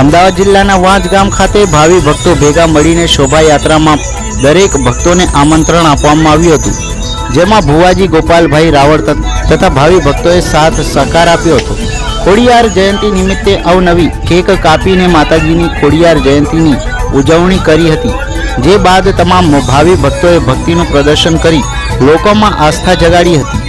અમદાવાદ જિલ્લાના વાંજ ગામ ખાતે ભાવિ ભક્તો ભેગા મળીને શોભાયાત્રામાં દરેક ભક્તોને આમંત્રણ આપવામાં આવ્યું હતું. જેમાં ભુવાજી ગોપાલભાઈ રાવળ તથા ભાવિ ભક્તોએ સાથ સહકાર આપ્યો હતો. ખોડિયાર જયંતિ નિમિત્તે અવનવી કેક કાપીને માતાજીની ખોડિયાર જયંતિની ઉજવણી કરી હતી. જે બાદ તમામ ભાવિ ભક્તોએ ભક્તિનું પ્રદર્શન કરી લોકોમાં આસ્થા જગાડી હતી.